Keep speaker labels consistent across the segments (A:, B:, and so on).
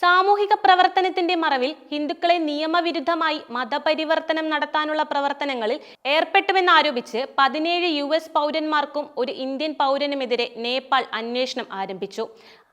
A: സാമൂഹിക പ്രവർത്തനത്തിന്റെ മറവിൽ ഹിന്ദുക്കളെ നിയമവിരുദ്ധമായി മതപരിവർത്തനം നടത്താനുള്ള പ്രവർത്തനങ്ങളിൽ ഏർപ്പെട്ടുവെന്നാരോപിച്ച് പതിനേഴ് യു എസ് പൗരന്മാർക്കും ഒരു ഇന്ത്യൻ പൗരനുമെതിരെ നേപ്പാൾ അന്വേഷണം ആരംഭിച്ചു.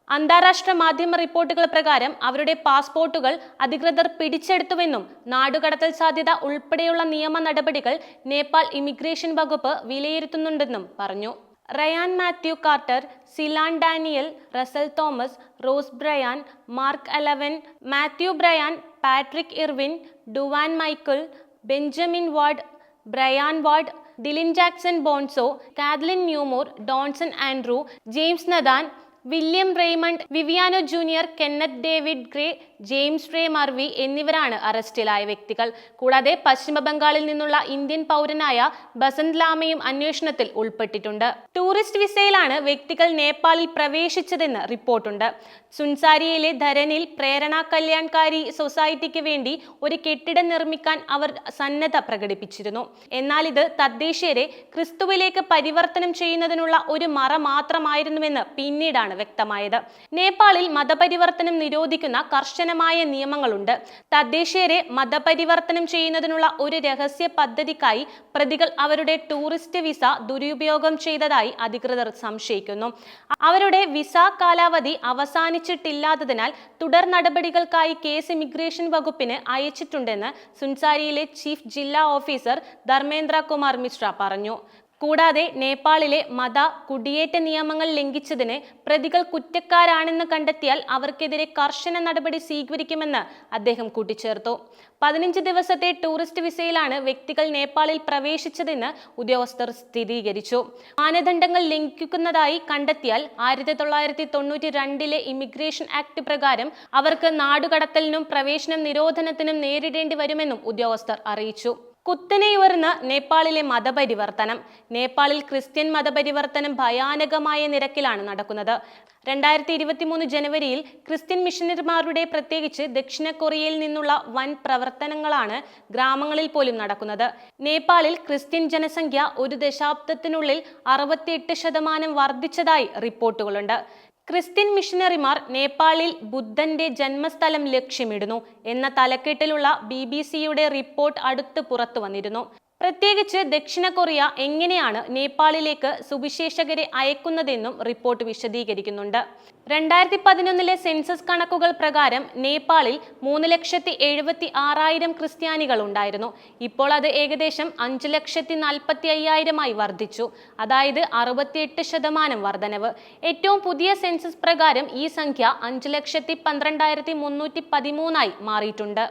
A: അന്താരാഷ്ട്ര മാധ്യമ റിപ്പോർട്ടുകൾ പ്രകാരം അവരുടെ പാസ്പോർട്ടുകൾ അധികൃതർ പിടിച്ചെടുത്തുവെന്നും നാടുകടത്തൽ സാധ്യത ഉൾപ്പെടെയുള്ള നിയമ നടപടികൾ നേപ്പാൾ ഇമിഗ്രേഷൻ വകുപ്പ് വിലയിരുത്തുന്നുണ്ടെന്നും പറഞ്ഞു. Ryan Matthew Carter Silan Daniel Russell Thomas Ross Brian Mark Alvin Matthew Brian Patrick Irvin Duane Michael Benjamin Ward Brian Ward Dylan Jackson Bonzo Kathleen Newmore Donson Andrew James Nathan William Raymond Viviano Junior Kenneth David Gray James Ray Murvey എന്നിവരാണ് അറസ്റ്റിലായ വ്യക്തികൾ. കൂടാതെ പശ്ചിമ ബംഗാളിൽ നിന്നുള്ള Indian പൗരനായ Basant ലാമയും അന്വേഷണത്തിൽ ഉൾപ്പെട്ടിട്ടുണ്ട്. Tourist വിസയിലാണ് വ്യക്തികൾ നേപ്പാളിൽ പ്രവേശിച്ചതെന്ന് റിപ്പോർട്ടുണ്ട്. സുൻസാരിയിലെ ധരനിൽ പ്രേരണ കല്യാൺകാരി സൊസൈറ്റിക്ക് വേണ്ടി ഒരു കെട്ടിടം നിർമ്മിക്കാൻ അവർ സന്നദ്ധ പ്രകടിപ്പിച്ചിരുന്നു. എന്നാൽ ഇത് തദ്ദേശീയരെ ക്രിസ്തുവിലേക്ക് പരിവർത്തനം ചെയ്യുന്നതിനുള്ള ഒരു മറ മാത്രമായിരുന്നുവെന്ന് പിന്നീടാണ് വ്യക്തമായത്. നേപ്പാളിൽ മതപരിവർത്തനം നിരോധിക്കുന്ന കർശനമായ നിയമങ്ങളുണ്ട്. തദ്ദേശീയരെ മതപരിവർത്തനം ചെയ്യുന്നതിനുള്ള ഒരു രഹസ്യ പദ്ധതിക്കായി പ്രതികൾ അവരുടെ ടൂറിസ്റ്റ് വിസ ദുരുപയോഗം ചെയ്തതായി അധികൃതർ സംശയിക്കുന്നു. അവരുടെ വിസ കാലാവധി അവസാനിച്ചിട്ടില്ലാത്തതിനാൽ തുടർ നടപടികൾക്കായി കേസ് ഇമിഗ്രേഷൻ വകുപ്പിന് അയച്ചിട്ടുണ്ടെന്ന് സുൻസാരിയിലെ ചീഫ് ജില്ലാ ഓഫീസർ ധർമ്മേന്ദ്ര കുമാർ മിശ്ര പറഞ്ഞു. കൂടാതെ നേപ്പാളിലെ മത കുടിയേറ്റ നിയമങ്ങൾ ലംഘിച്ചതിന് പ്രതികൾ കുറ്റക്കാരാണെന്ന് കണ്ടെത്തിയാൽ അവർക്കെതിരെ കർശന നടപടി സ്വീകരിക്കുമെന്ന് അദ്ദേഹം കൂട്ടിച്ചേർത്തു. പതിനഞ്ച് ദിവസത്തെ ടൂറിസ്റ്റ് വിസയിലാണ് വ്യക്തികൾ നേപ്പാളിൽ പ്രവേശിച്ചതെന്ന് ഉദ്യോഗസ്ഥർ സ്ഥിരീകരിച്ചു. മാനദണ്ഡങ്ങൾ ലംഘിക്കുന്നതായി കണ്ടെത്തിയാൽ ആയിരത്തി തൊള്ളായിരത്തി തൊണ്ണൂറ്റി രണ്ടിലെ ഇമിഗ്രേഷൻ ആക്ട് പ്രകാരം അവർക്ക് നാടുകടത്തലിനും പ്രവേശനം നിരോധനത്തിനും നേരിടേണ്ടി വരുമെന്നും ഉദ്യോഗസ്ഥർ അറിയിച്ചു. കുത്തനെ ഉയർന്ന നേപ്പാളിലെ മതപരിവർത്തനം. നേപ്പാളിൽ ക്രിസ്ത്യൻ മതപരിവർത്തനം ഭയാനകമായ നിരക്കിലാണ് നടക്കുന്നത്. രണ്ടായിരത്തി ഇരുപത്തിമൂന്ന് ജനുവരിയിൽ ക്രിസ്ത്യൻ മിഷനറിമാരുടെ പ്രത്യേകിച്ച് ദക്ഷിണ കൊറിയയിൽ നിന്നുള്ള വൻ പ്രവർത്തനങ്ങളാണ് ഗ്രാമങ്ങളിൽ പോലും നടക്കുന്നത്. നേപ്പാളിൽ ക്രിസ്ത്യൻ ജനസംഖ്യ ഒരു ദശാബ്ദത്തിനുള്ളിൽ അറുപത്തിയെട്ട് ശതമാനം വർദ്ധിച്ചതായി റിപ്പോർട്ടുകളുണ്ട്. ക്രിസ്ത്യൻ മിഷനറിമാർ നേപ്പാളിൽ ബുദ്ധന്റെ ജന്മസ്ഥലം ലക്ഷ്യമിടുന്നു എന്ന തലക്കെട്ടിലുള്ള ബി ബി സിയുടെ റിപ്പോർട്ട് അടുത്ത് പുറത്തു വന്നിരുന്നു. പ്രത്യേകിച്ച് ദക്ഷിണ കൊറിയ എങ്ങനെയാണ് നേപ്പാളിലേക്ക് സുവിശേഷകരെ അയക്കുന്നതെന്നും റിപ്പോർട്ട് വിശദീകരിക്കുന്നുണ്ട്. രണ്ടായിരത്തി പതിനൊന്നിലെ സെൻസസ് കണക്കുകൾ പ്രകാരം നേപ്പാളിൽ മൂന്ന് ലക്ഷത്തി എഴുപത്തി ആറായിരം ക്രിസ്ത്യാനികൾ ഉണ്ടായിരുന്നു. ഇപ്പോൾ അത് ഏകദേശം അഞ്ച് ലക്ഷത്തി നാൽപ്പത്തി അയ്യായിരമായി വർദ്ധിച്ചു. അതായത് അറുപത്തിയെട്ട് ശതമാനം വർധനവ്. ഏറ്റവും പുതിയ സെൻസസ് പ്രകാരം ഈ സംഖ്യ അഞ്ച് ലക്ഷത്തി പന്ത്രണ്ടായിരത്തി മുന്നൂറ്റി പതിമൂന്നായി മാറിയിട്ടുണ്ട്.